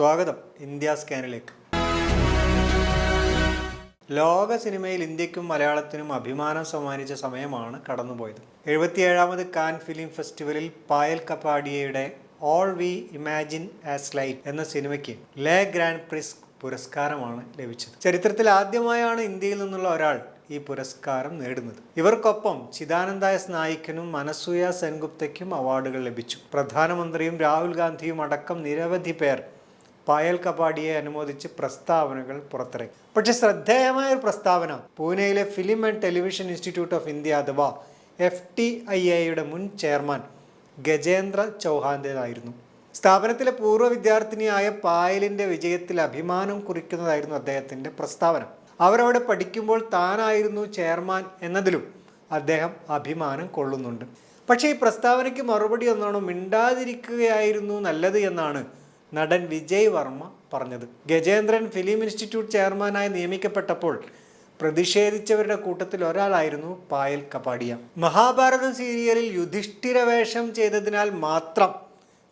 സ്വാഗതം ഇന്ത്യ സ്കാനിലേക്ക്. ലോക സിനിമയിൽ ഇന്ത്യക്കും മലയാളത്തിനും അഭിമാനം സമ്മാനിച്ച സമയമാണ് കടന്നുപോയത്. എഴുപത്തിയേഴാമത് കാൻ ഫിലിം ഫെസ്റ്റിവലിൽ Payal കപ്പാഡിയയുടെ all we imagine as light എന്ന സിനിമയ്ക്ക് ലേ ഗ്രാൻഡ് പ്രിസ് പുരസ്കാരമാണ് ലഭിച്ചത്. ചരിത്രത്തിൽ ആദ്യമായാണ് ഇന്ത്യയിൽ നിന്നുള്ള ഒരാൾ ഈ പുരസ്കാരം നേടുന്നത്. ഇവർക്കൊപ്പം ചിദാനന്ദ എസ് നായിക്കനും മനസൂയ സെൻഗുപ്തയ്ക്കും അവാർഡുകൾ ലഭിച്ചു. പ്രധാനമന്ത്രിയും രാഹുൽ ഗാന്ധിയും അടക്കം നിരവധി പേർ പായൽ കപാടിയെ അനുമോദിച്ച് പ്രസ്താവനകൾ പുറത്തിറക്കി. പക്ഷേ ശ്രദ്ധേയമായ ഒരു പ്രസ്താവന പൂനെയിലെ film and television institute of India അഥവാ എഫ് ടി ഐ എയുടെ മുൻ ചെയർമാൻ ഗജേന്ദ്ര ചൗഹാന്റേതായിരുന്നു. സ്ഥാപനത്തിലെ പൂർവ വിദ്യാർത്ഥിനിയായ പായലിന്റെ വിജയത്തിൽ അഭിമാനം കുറിക്കുന്നതായിരുന്നു അദ്ദേഹത്തിന്റെ പ്രസ്താവന. അവരവിടെ പഠിക്കുമ്പോൾ താനായിരുന്നു ചെയർമാൻ എന്നതിലും അദ്ദേഹം അഭിമാനം കൊള്ളുന്നുണ്ട്. പക്ഷേ ഈ പ്രസ്താവനയ്ക്ക് മറുപടി ഒന്നാണോ? മിണ്ടാതിരിക്കുകയായിരുന്നു നല്ലത് എന്നാണ് നടൻ വിജയ് വർമ്മ പറഞ്ഞത്. ഗജേന്ദ്രൻ ഫിലിം ഇൻസ്റ്റിറ്റ്യൂട്ട് ചെയർമാനായി നിയമിക്കപ്പെട്ടപ്പോൾ പ്രതിഷേധിച്ചവരുടെ കൂട്ടത്തിൽ ഒരാളായിരുന്നു പായൽ കപാടിയ. മഹാഭാരതം സീരിയലിൽ യുധിഷ്ഠിര വേഷം ചെയ്തതിനാൽ മാത്രം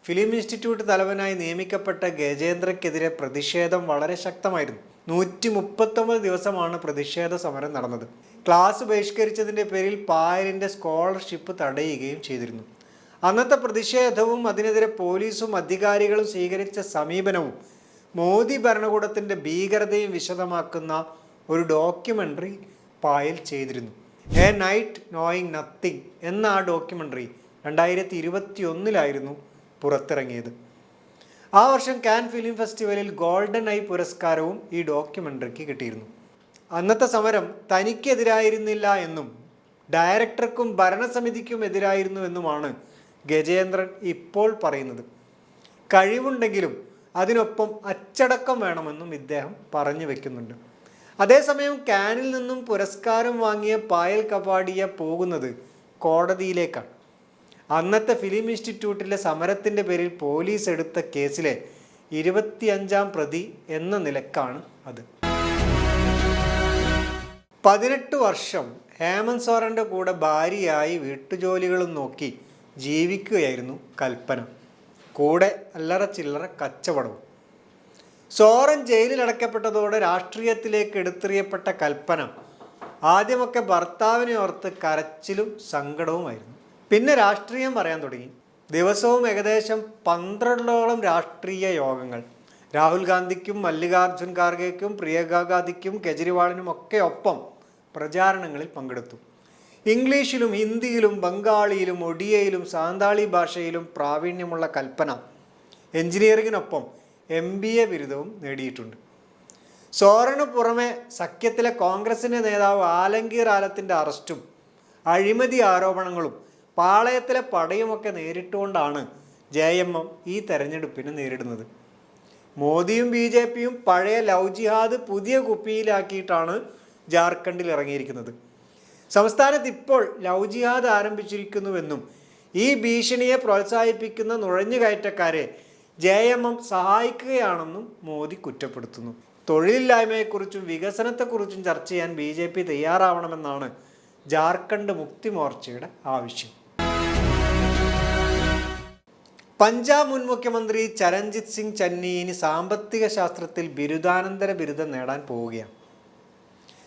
ഫിലിം ഇൻസ്റ്റിറ്റ്യൂട്ട് തലവനായി നിയമിക്കപ്പെട്ട ഗജേന്ദ്രക്കെതിരെ പ്രതിഷേധം വളരെ ശക്തമായിരുന്നു. നൂറ്റി മുപ്പത്തൊമ്പത് ദിവസമാണ് പ്രതിഷേധ സമരം നടന്നത്. ക്ലാസ് ബഹിഷ്കരിച്ചതിന്റെ പേരിൽ പായലിന്റെ സ്കോളർഷിപ്പ് തടയുകയും ചെയ്തിരുന്നു. അന്നത്തെ പ്രതിഷേധവും അതിനെതിരെ പോലീസും അധികാരികളും സ്വീകരിച്ച സമീപനവും മോദി ഭരണകൂടത്തിന്റെ ഭീകരതയും വിശദമാക്കുന്ന ഒരു ഡോക്യുമെന്ററി പായൽ ചെയ്തിരുന്നു. എ നൈറ്റ് നോയിങ് നത്തിങ് എന്ന ആ ഡോക്യുമെന്ററി രണ്ടായിരത്തി ഇരുപത്തി ഒന്നിലായിരുന്നു പുറത്തിറങ്ങിയത്. ആ വർഷം കാൻ ഫിലിം ഫെസ്റ്റിവലിൽ ഗോൾഡൻ ഐ പുരസ്കാരവും ഈ ഡോക്യുമെന്ററിക്ക് കിട്ടിയിരുന്നു. അന്നത്തെ സമരം തനിക്കെതിരായിരുന്നില്ല എന്നും ഡയറക്ടർക്കും ഭരണസമിതിക്കും എതിരായിരുന്നു എന്നുമാണ് ഗജേന്ദ്രൻ ഇപ്പോൾ പറയുന്നത് കഴിവുണ്ടെങ്കിലും അതിനൊപ്പം അച്ചടക്കം വേണമെന്നും ഇദ്ദേഹം പറഞ്ഞു വെക്കുന്നുണ്ട്. അതേസമയം കാനിൽ നിന്നും പുരസ്കാരം വാങ്ങിയ പായൽ കപാടിയ പോകുന്നത് കോടതിയിലേക്കാണ്. അന്നത്തെ ഫിലിം ഇൻസ്റ്റിറ്റ്യൂട്ടിലെ സമരത്തിന്റെ പേരിൽ പോലീസ് എടുത്ത കേസിലെ ഇരുപത്തിയഞ്ചാം പ്രതി എന്ന നിലക്കാണ് അത്. പതിനെട്ട് വർഷം ഹേമന്ത് സോറന്റെ കൂടെ ഭാര്യയായി വീട്ടുജോലികളും നോക്കി ജീവിക്കുകയായിരുന്നു കൽപ്പന. കൂടെ അല്ലറ ചില്ലറ കച്ചവടവും. സോറൻ ജയിലിൽ അടയ്ക്കപ്പെട്ടതോടെ രാഷ്ട്രീയത്തിലേക്ക് എടുത്തെറിയപ്പെട്ട കൽപ്പന ആദ്യമൊക്കെ ഭർത്താവിനെ ഓർത്ത് കരച്ചിലും സങ്കടവുമായിരുന്നു. പിന്നെ രാഷ്ട്രീയം പറയാൻ തുടങ്ങി. ദിവസവും ഏകദേശം പന്ത്രണ്ടോളം രാഷ്ട്രീയ യോഗങ്ങൾ. രാഹുൽ ഗാന്ധിക്കും മല്ലികാർജുൻ ഖാർഗെക്കും പ്രിയങ്ക ഗാന്ധിക്കും കെജ്രിവാളിനും ഒക്കെ ഒപ്പം പ്രചാരണങ്ങളിൽ പങ്കെടുത്തു. ഇംഗ്ലീഷിലും ഹിന്ദിയിലും ബംഗാളിയിലും ഒഡിയയിലും സാന്താളി ഭാഷയിലും പ്രാവീണ്യമുള്ള കൽപ്പന. എഞ്ചിനീയറിങ്ങിനൊപ്പം എം ബി എ ബിരുദവും നേടിയിട്ടുണ്ട്. സോറന് പുറമെ സഖ്യത്തിലെ കോൺഗ്രസിന്റെ നേതാവ് ആലങ്കീർ ആലത്തിന്റെ അറസ്റ്റും അഴിമതി ആരോപണങ്ങളും പാളയത്തിലെ പടയുമൊക്കെ നേരിട്ടുകൊണ്ടാണ് ജെ എം എം ഈ തെരഞ്ഞെടുപ്പിനെ നേരിടുന്നത്. മോദിയും ബി ജെ പിയും പഴയ ലവ് ജിഹാദ് പുതിയ കുപ്പിയിലാക്കിയിട്ടാണ് ജാർഖണ്ഡിൽ ഇറങ്ങിയിരിക്കുന്നത്. സംസ്ഥാനത്ത് ഇപ്പോൾ ലവ് ജിഹാദ് ആരംഭിച്ചിരിക്കുന്നുവെന്നും ഈ ഭീഷണിയെ പ്രോത്സാഹിപ്പിക്കുന്ന നുഴഞ്ഞുകയറ്റക്കാരെ ജെ എം എം സഹായിക്കുകയാണെന്നും മോദി കുറ്റപ്പെടുത്തുന്നു. തൊഴിലില്ലായ്മയെക്കുറിച്ചും വികസനത്തെക്കുറിച്ചും ചർച്ച ചെയ്യാൻ ബി ജെ പി തയ്യാറാവണമെന്നാണ് ജാർഖണ്ഡ് മുക്തി മോർച്ചയുടെ ആവശ്യം. പഞ്ചാബ് മുൻ മുഖ്യമന്ത്രി ചരൺജിത് സിംഗ് ചന്നി ഇനി സാമ്പത്തിക ശാസ്ത്രത്തിൽ ബിരുദാനന്തര ബിരുദം നേടാൻ പോവുകയാണ്.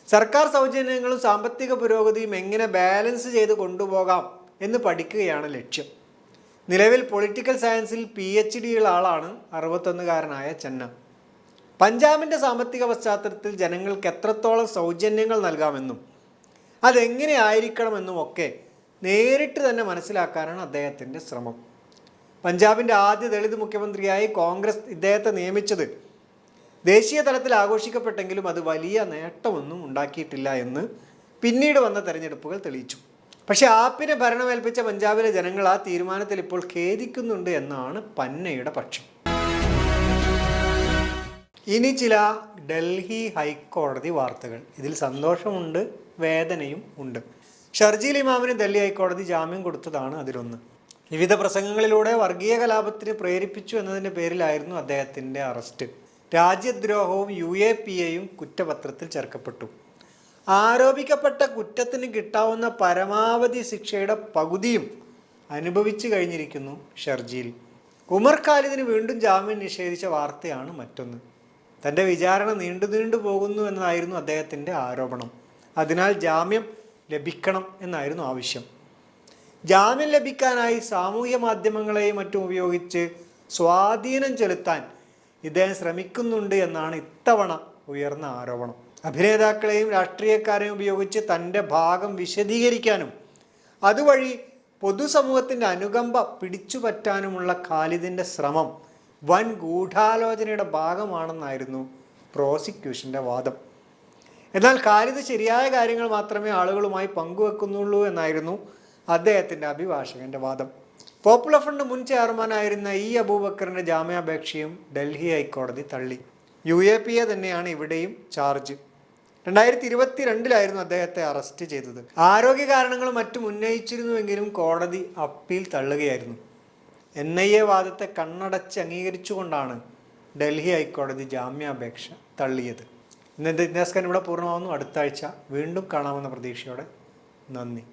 സർക്കാർ സൗജന്യങ്ങളും സാമ്പത്തിക പുരോഗതിയും എങ്ങനെ ബാലൻസ് ചെയ്ത് കൊണ്ടുപോകാം എന്ന് പഠിക്കുകയാണ് ലക്ഷ്യം. നിലവിൽ പൊളിറ്റിക്കൽ സയൻസിൽ പി എച്ച് ഡിയുള്ള ആളാണ് അറുപത്തൊന്നുകാരനായ ചെന്ന. പഞ്ചാബിന്റെ സാമ്പത്തിക പശ്ചാത്തലത്തിൽ ജനങ്ങൾക്ക് എത്രത്തോളം സൗജന്യങ്ങൾ നൽകാമെന്നും അതെങ്ങനെ ആയിരിക്കണമെന്നും ഒക്കെ നേരിട്ട് തന്നെ മനസ്സിലാക്കാനാണ് അദ്ദേഹത്തിന്റെ ശ്രമം. പഞ്ചാബിന്റെ ആദ്യ ദളിത് മുഖ്യമന്ത്രിയായി കോൺഗ്രസ് ഇദ്ദേഹത്തെ നിയമിച്ചത് ദേശീയ തലത്തിൽ ആഘോഷിക്കപ്പെട്ടെങ്കിലും അത് വലിയ നേട്ടമൊന്നും ഉണ്ടാക്കിയിട്ടില്ല എന്ന് പിന്നീട് വന്ന തെരഞ്ഞെടുപ്പുകൾ തെളിയിച്ചു. പക്ഷേ ആപ്പിനെ ഭരണമേൽപ്പിച്ച പഞ്ചാബിലെ ജനങ്ങൾ ആ തീരുമാനത്തിൽ ഇപ്പോൾ ഖേദിക്കുന്നുണ്ട് എന്നാണ് പന്നയുടെ പക്ഷം. ഇനി ചില ഡൽഹി ഹൈക്കോടതി വാർത്തകൾ. ഇതിൽ സന്തോഷമുണ്ട് വേദനയും ഉണ്ട്. ഷർജീൽ ഇമാമിന് ഡൽഹി ഹൈക്കോടതി ജാമ്യം കൊടുത്തതാണ് അതിലൊന്ന്. വിവിധ പ്രസംഗങ്ങളിലൂടെ വർഗീയ കലാപത്തിന് പ്രേരിപ്പിച്ചു എന്നതിന്റെ പേരിലായിരുന്നു അദ്ദേഹത്തിന്റെ അറസ്റ്റ്. രാജ്യദ്രോഹവും യു എ പി എയും കുറ്റപത്രത്തിൽ ചേർക്കപ്പെട്ടു. ആരോപിക്കപ്പെട്ട കുറ്റത്തിന് കിട്ടാവുന്ന പരമാവധി ശിക്ഷയുടെ പകുതിയും അനുഭവിച്ചു കഴിഞ്ഞിരിക്കുന്നു ഷർജിയിൽ ഉമർ ഖാലിദിന് വീണ്ടും ജാമ്യം നിഷേധിച്ച വാർത്തയാണ് മറ്റൊന്ന്. തന്റെ വിചാരണ നീണ്ടു നീണ്ടു പോകുന്നു എന്നതായിരുന്നു അദ്ദേഹത്തിന്റെ ആരോപണം. അതിനാൽ ജാമ്യം ലഭിക്കണം എന്നായിരുന്നു ആവശ്യം. ജാമ്യം ലഭിക്കാനായി സാമൂഹ്യ മാധ്യമങ്ങളെയും മറ്റും ഉപയോഗിച്ച് സ്വാധീനം ചെലുത്താൻ ഇദ്ദേഹം ശ്രമിക്കുന്നുണ്ട് എന്നാണ് ഇത്തവണ ഉയർന്ന ആരോപണം. അഭിനേതാക്കളെയും രാഷ്ട്രീയക്കാരെയും ഉപയോഗിച്ച് തന്റെ ഭാഗം വിശദീകരിക്കാനും അതുവഴി പൊതുസമൂഹത്തിന്റെ അനുകമ്പ പിടിച്ചുപറ്റാനുമുള്ള ഖാലിദിന്റെ ശ്രമം വൻ ഗൂഢാലോചനയുടെ ഭാഗമാണെന്നായിരുന്നു പ്രോസിക്യൂഷന്റെ വാദം. എന്നാൽ ഖാലിദ് ശരിയായ കാര്യങ്ങൾ മാത്രമേ ആളുകളുമായി പങ്കുവെക്കുന്നുള്ളൂ എന്നായിരുന്നു അദ്ദേഹത്തിന്റെ അഭിഭാഷകന്റെ വാദം. പോപ്പുലർ ഫ്രണ്ട് മുൻ ചെയർമാനായിരുന്ന ഇ അബൂബക്കറിന്റെ ജാമ്യാപേക്ഷയും ഡൽഹി ഹൈക്കോടതി തള്ളി. യു എ പി എ തന്നെയാണ് ഇവിടെയും ചാർജ്. രണ്ടായിരത്തി ഇരുപത്തി രണ്ടിലായിരുന്നു അദ്ദേഹത്തെ അറസ്റ്റ് ചെയ്തത്. ആരോഗ്യ കാരണങ്ങൾ മറ്റും ഉന്നയിച്ചിരുന്നുവെങ്കിലും കോടതി അപ്പീൽ തള്ളുകയായിരുന്നു. എൻ ഐ എ വാദത്തെ കണ്ണടച്ച് അംഗീകരിച്ചുകൊണ്ടാണ് ഡൽഹി ഹൈക്കോടതി ജാമ്യാപേക്ഷ തള്ളിയത്. ഇന്നത്തെ ഇതിഹാസ്കാരൻ ഇവിടെ പൂർണമാവുന്നു. അടുത്ത ആഴ്ച വീണ്ടും കാണാമെന്ന പ്രതീക്ഷയോടെ നന്ദി.